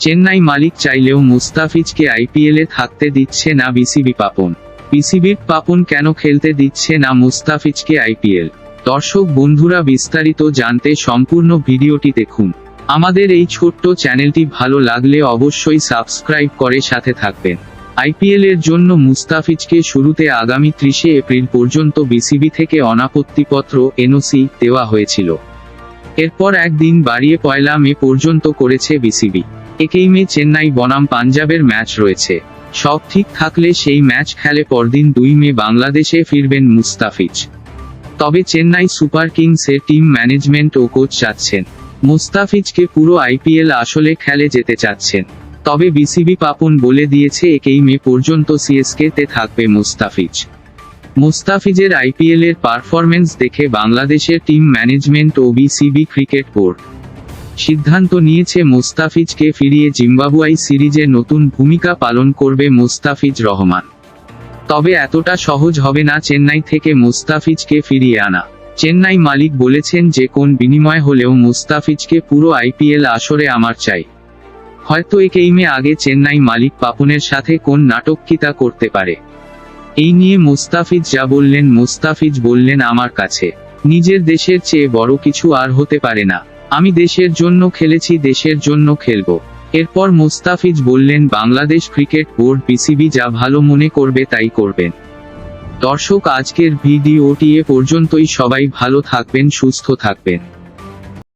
চেন্নাই মালিক চাইলেও মুস্তাফিজকে আইপিএলে থাকতে দিচ্ছে না বিসিবি পাপন। বিসিবির পাপন কেন খেলতে দিচ্ছে না মুস্তাফিজকে আইপিএল? দর্শক বন্ধুরা বিস্তারিত জানতে সম্পূর্ণ ভিডিওটি দেখুন। আমাদের এই ছোট্ট চ্যানেলটি ভালো লাগলে অবশ্যই সাবস্ক্রাইব করে সাথে থাকবেন। আইপিএল এর জন্য মুস্তাফিজকে শুরুতে আগামী ত্রিশে এপ্রিল পর্যন্ত বিসিবি থেকে অনাপত্তিপত্র, এনওসি দেওয়া হয়েছিল। এরপর একদিন বাড়িয়ে পয়লা মে পর্যন্ত করেছে বিসিবি। একেই মে চেন্নাই বনাম পাঞ্জাবের ম্যাচ রয়েছে। সব ঠিক থাকলে সেই ম্যাচ খেলে পরদিন দুই মে বাংলাদেশে ফিরবেন মুস্তাফিজ। তবে চেন্নাই সুপার কিংসের টিম ম্যানেজমেন্ট ও কোচ চাচ্ছেন। মুস্তাফিজকে পুরো আইপিএল আসলে খেলে যেতে চাচ্ছেন। তবে বিসিবি পাপন বলে দিয়েছে, একেই মে পর্যন্ত সিএসকে তে থাকবে মুস্তাফিজ। মুস্তাফিজের আইপিএল এর পারফরমেন্স দেখে বাংলাদেশের টিম ম্যানেজমেন্ট ও বিসিবি ক্রিকেট বোর্ড। সিদ্ধান্ত নিয়েছে মোস্তাফিজকে ফিরিয়ে জিম্বাবুয়াই সিরিজে নতুন ভূমিকা পালন করবে মোস্তাফিজ রহমান। তবে এতটা সহজ হবে না চেন্নাই থেকে মোস্তাফিজকে ফিরিয়ে আনা। চেন্নাই মালিক বলেছেন যে, কোন বিনিময় হলেও মোস্তাফিজকে পুরো আইপিএল আসরে আমার চাই। হয়তো একেই মে আগে চেন্নাই মালিক পাপনের সাথে কোন নাটককিতা করতে পারে। এই নিয়ে মোস্তাফিজ যা বললেন, মোস্তাফিজ বললেন আমার কাছে, নিজের দেশের চেয়ে বড় কিছু আর হতে পারে না। আমি দেশের জন্য খেলেছি, দেশের জন্য খেলব। এরপর মুস্তাফিজ বললেন, বাংলাদেশ ক্রিকেট বোর্ড বিসিবি যা ভালো মনে করবে তাই করবেন। দর্শক, আজকের ভিডিওটি এ পর্যন্তই। সবাই ভালো থাকবেন, সুস্থ থাকবেন।